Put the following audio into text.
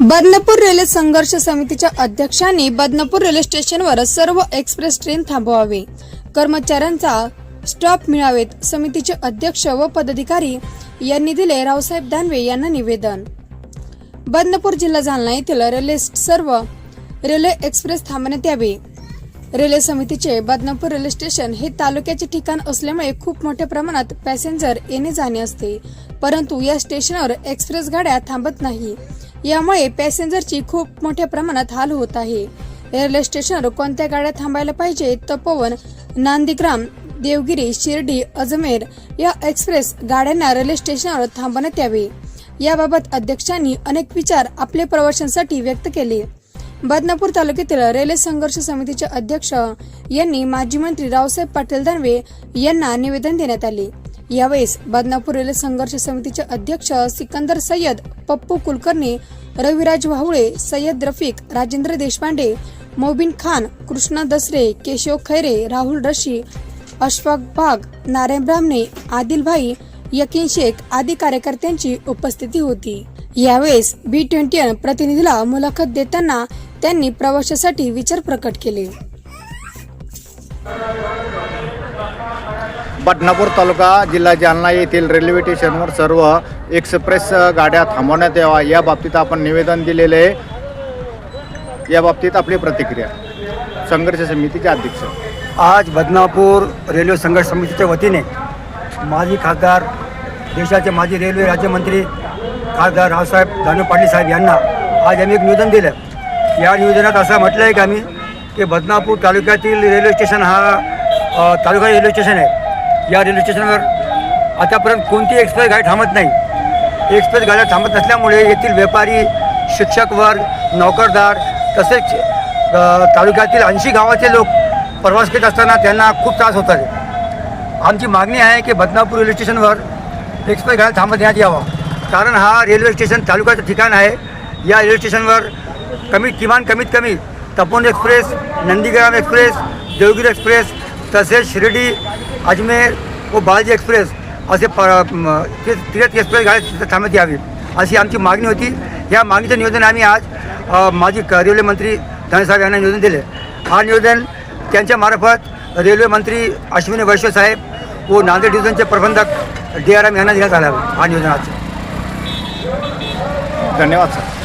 Badnapur railway संघर्ष समितीच्या अध्यक्षांनी बदनापूर रेल्वे स्टेशनवर सर्व एक्सप्रेस ट्रेन थांबवावे. कर्मचाऱ्यांचा स्टॉप मिळावेत समितीचे अध्यक्ष व पदाधिकारी यांनी दिले रावसाहेब दानवे यांना निवेदन. बदनापूर जिल्हा जालना येथील रेल्वे सर्व रेल्वे एक्सप्रेस थांबण्यात यावे. रेल्वे समितीचे बदनापूर रेल्वे स्टेशन हे तालुक्याचे ठिकाण असल्यामुळे खूप मोठ्या प्रमाणात पॅसेंजर येणे जाणे असते परंतु या स्टेशनवर एक्सप्रेस गाड्या थांबत नाही. यामुळे पॅसेंजरची खूप मोठ्या प्रमाणात हाल होत आहे. रेल्वे स्टेशनवर कोणत्या गाड्या थांबायला पाहिजे तपोवन नांदीग्राम देवगिरी शिर्डी अजमेर या एक्सप्रेस गाड्यांना रेल्वे स्टेशनवर थांबवण्यात यावे. याबाबत अध्यक्षांनी अनेक विचार आपले प्रवाशांसाठी व्यक्त केले. बदनापूर तालुक्यातील रेल्वे संघर्ष समितीचे अध्यक्ष यांनी माजी मंत्री रावसाहेब पाटील दानवे यांना निवेदन देण्यात आले. यावेळेस बदनापूर रेल्वे संघर्ष समितीचे अध्यक्ष सिकंदर सय्यद पप्पू कुलकर्णी रविराज वाहुळे सय्यद रफिक राजेंद्र देशपांडे मोबिन खान कृष्णा दसरे केशव खैरे राहुल रशी अशफाक भाग नारायण ब्राह्मणे आदिल भाई यकीन शेख आदी कार्यकर्त्यांची उपस्थिती होती. यावेळेस बी ट्वेंटी प्रतिनिधीला मुलाखत देताना त्यांनी प्रवाशासाठी विचार प्रकट केले. बदनापूर तालुका जिल्हा जालना येथील रेल्वे स्टेशनवर सर्व एक्सप्रेस गाड्या थांबवण्यात यावा या बाबतीत आपण निवेदन दिलेले आहे. या बाबतीत आपली प्रतिक्रिया. संघर्ष समितीचे अध्यक्ष. आज बदनापूर रेल्वे संघर्ष समितीच्या वतीने माजी खासदार देशाचे माजी रेल्वे राज्यमंत्री खासदार रावसाहेब दानू पाटील साहेब यांना आज आम्ही एक निवेदन दिलं. या निवेदनात असं म्हटलं आहे की आम्ही की बदनापूर तालुक्यातील रेल्वे स्टेशन हा तालुका रेल्वे स्टेशन आहे. या रेल्वे स्टेशनवर आतापर्यंत कोणती एक्सप्रेस गाडी थांबत नाही. एक्सप्रेस गाड्या थांबत नसल्यामुळे येथील व्यापारी शिक्षक वर्ग नोकरदार तसेच तालुक्यातील ऐंशी गावाचे लोक प्रवास करत असताना त्यांना खूप त्रास होत आहे. आमची मागणी आहे की बदनापूर रेल्वे स्टेशनवर एक्सप्रेस गाड्या थांबत देण्यात यावा. कारण हा रेल्वे स्टेशन तालुक्याचं ठिकाण आहे. या रेल्वे स्टेशनवर कमी किमान कमीत कमी Tapovan express Nandigram express Devagiri express तसेच शिर्डी अजमेर व बालाजी एक्सप्रेस असे प तीर्थ एक्सप्रेस गाड्या तिथं थांबत यावी अशी आमची मागणी होती. या मागणीचं निवेदन आम्ही आज माजी क- रेल्वे मंत्री साहेब यांना निवेदन दिले. हा निवेदन त्यांच्या मार्फत रेल्वे मंत्री अश्विनी वैश्व साहेब व नांदेड डिव्हिजनचे प्रबंधक डी आर एम यांना देण्यात आला. हा निवेदन आज. धन्यवाद सर.